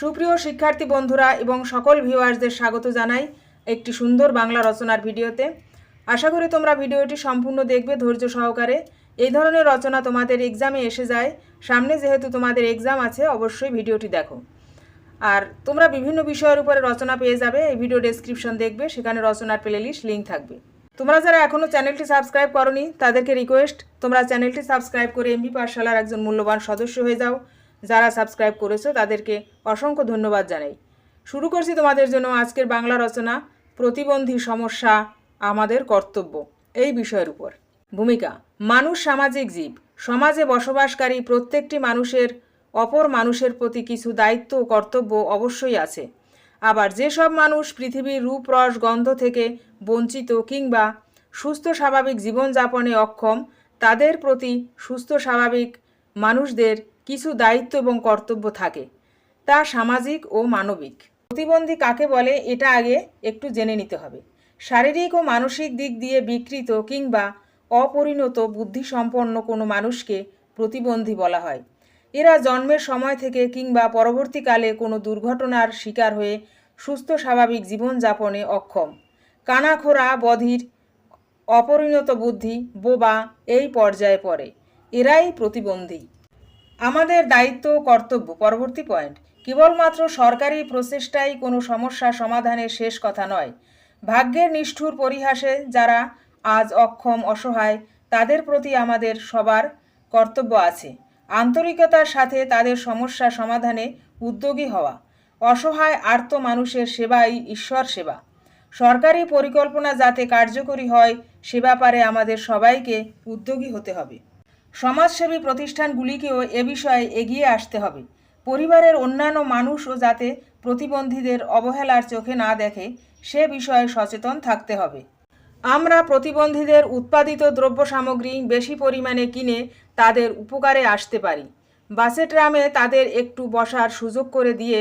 সুপ্রিয় শিক্ষার্থী বন্ধুরা এবং সকল ভিউয়ার্সদের স্বাগত জানাই একটি সুন্দর বাংলা রচনার ভিডিওতে। আশা করি তোমরা ভিডিওটি সম্পূর্ণ দেখবে ধৈর্য সহকারে। এই ধরনের রচনা তোমাদের এক্সামে এসে যায়। সামনে যেহেতু তোমাদের এক্সাম আছে, অবশ্যই ভিডিওটি দেখো। আর তোমরা বিভিন্ন বিষয়ের উপরে রচনা পেয়ে যাবে, এই ভিডিও ডেসক্রিপশন দেখবে, সেখানে রচনার প্লেলিস্ট লিঙ্ক থাকবে। তোমরা যারা এখনও চ্যানেলটি সাবস্ক্রাইব করনি, তাদেরকে রিকোয়েস্ট তোমরা চ্যানেলটি সাবস্ক্রাইব করে এমবি পাঠশালার একজন মূল্যবান সদস্য হয়ে যাও। যারা সাবস্ক্রাইব করেছ তাদেরকে অসংখ্য ধন্যবাদ জানাই। শুরু করছি তোমাদের জন্য আজকের বাংলা রচনা, প্রতিবন্ধী সমস্যা, আমাদের কর্তব্য, এই বিষয়ের উপর। ভূমিকা, মানুষ সামাজিক জীব। সমাজে বসবাসকারী প্রত্যেকটি মানুষের, অপর মানুষের প্রতি কিছু দায়িত্ব কর্তব্য অবশ্যই আছে। আবার যেসব মানুষ পৃথিবীর রূপ, রস, গন্ধ থেকে বঞ্চিত কিংবা সুস্থ স্বাভাবিক জীবনযাপনে অক্ষম, তাদের প্রতি সুস্থ স্বাভাবিক মানুষদের কিছু দায়িত্ব এবং কর্তব্য থাকে, তা সামাজিক ও মানবিক। প্রতিবন্ধী কাকে বলে এটা আগে একটু জেনে নিতে হবে। শারীরিক ও মানসিক দিক দিয়ে বিকৃত কিংবা অপরিণত বুদ্ধিসম্পন্ন কোনো মানুষকে প্রতিবন্ধী বলা হয়। এরা জন্মের সময় থেকে কিংবা পরবর্তীকালে কোনো দুর্ঘটনার শিকার হয়ে সুস্থ স্বাভাবিক জীবনযাপনে অক্ষম। কানাখোরা, বধির, অপরিণত বুদ্ধি, বোবা এই পর্যায়ে পড়ে। এরাই প্রতিবন্ধী। আমাদের দায়িত্ব, কর্তব্য, পরবর্তী পয়েন্ট। কেবলমাত্র সরকারি প্রচেষ্টাই কোনো সমস্যা সমাধানের শেষ কথা নয়। ভাগ্যের নিষ্ঠুর পরিহাসে যারা আজ অক্ষম, অসহায়, তাদের প্রতি আমাদের সবার কর্তব্য আছে। আন্তরিকতার সাথে তাদের সমস্যা সমাধানে উদ্যোগী হওয়া। অসহায়, আর্ত মানুষের সেবাই ঈশ্বর সেবা। সরকারি পরিকল্পনা যাতে কার্যকরী হয় সে ব্যাপারে আমাদের সবাইকে উদ্যোগী হতে হবে। সমাজসেবী প্রতিষ্ঠানগুলিকেও এ বিষয়ে এগিয়ে আসতে হবে। পরিবারের অন্যান্য মানুষও যাতে প্রতিবন্ধীদের অবহেলার চোখে না দেখে, সে বিষয়ে সচেতন থাকতে হবে। আমরা প্রতিবন্ধীদের উৎপাদিত দ্রব্য সামগ্রী বেশি পরিমাণে কিনে তাদের উপকারে আসতে পারি। বাসে ট্রামে তাদের একটু বসার সুযোগ করে দিয়ে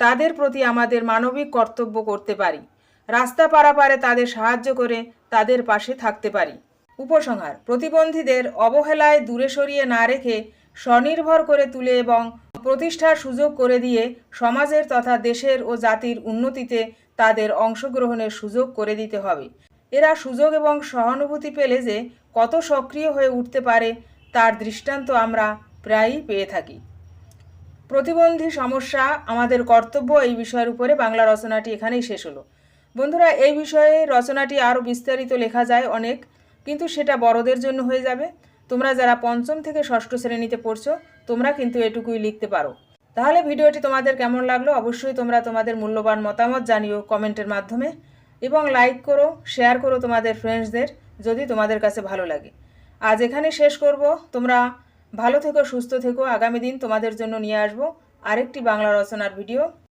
তাদের প্রতি আমাদের মানবিক কর্তব্য করতে পারি। রাস্তা পারাপারে তাদের সাহায্য করে তাদের পাশে থাকতে পারি। উপসংহার প্রতিবন্ধীদের অবহেলায় দূরে সরিয়ে না রেখে স্বনির্ভর করে তুলে এবং প্রতিষ্ঠার সুযোগ করে দিয়ে সমাজের তথা দেশের ও জাতির উন্নতিতে তাদের অংশগ্রহণের সুযোগ করে দিতে হবে। এরা সুযোগ এবং সহানুভূতি পেলে যে কত সক্রিয় হয়ে উঠতে পারে, তার দৃষ্টান্ত আমরা প্রায়ই পেয়ে থাকি। প্রতিবন্ধী সমস্যা আমাদের কর্তব্য এই বিষয়ের উপরে বাংলা রচনাটি এখানেই শেষ হলো। বন্ধুরা, এই বিষয়ে রচনাটি আরও বিস্তারিত লেখা যায় অনেক। কিন্তু সেটা বড়দের জন্য হয়ে যাবে। তোমরা যারা পঞ্চম থেকে ষষ্ঠ শ্রেণীতে পড়ছো, তোমরা কিন্তু এটুকুই লিখতে পারো। তাহলে ভিডিওটি তোমাদের কেমন লাগল অবশ্যই তোমরা তোমাদের মূল্যবান মতামত জানিও কমেন্টের মাধ্যমে এবং লাইক করো, শেয়ার করো তোমাদের ফ্রেন্ডসদের যদি তোমাদের কাছে ভালো লাগে। আজ এখানে শেষ করব। তোমরা ভালো থেকো, সুস্থ থেকো। আগামী দিন তোমাদের জন্য নিয়ে আসব আরেকটি বাংলা রচনার ভিডিও।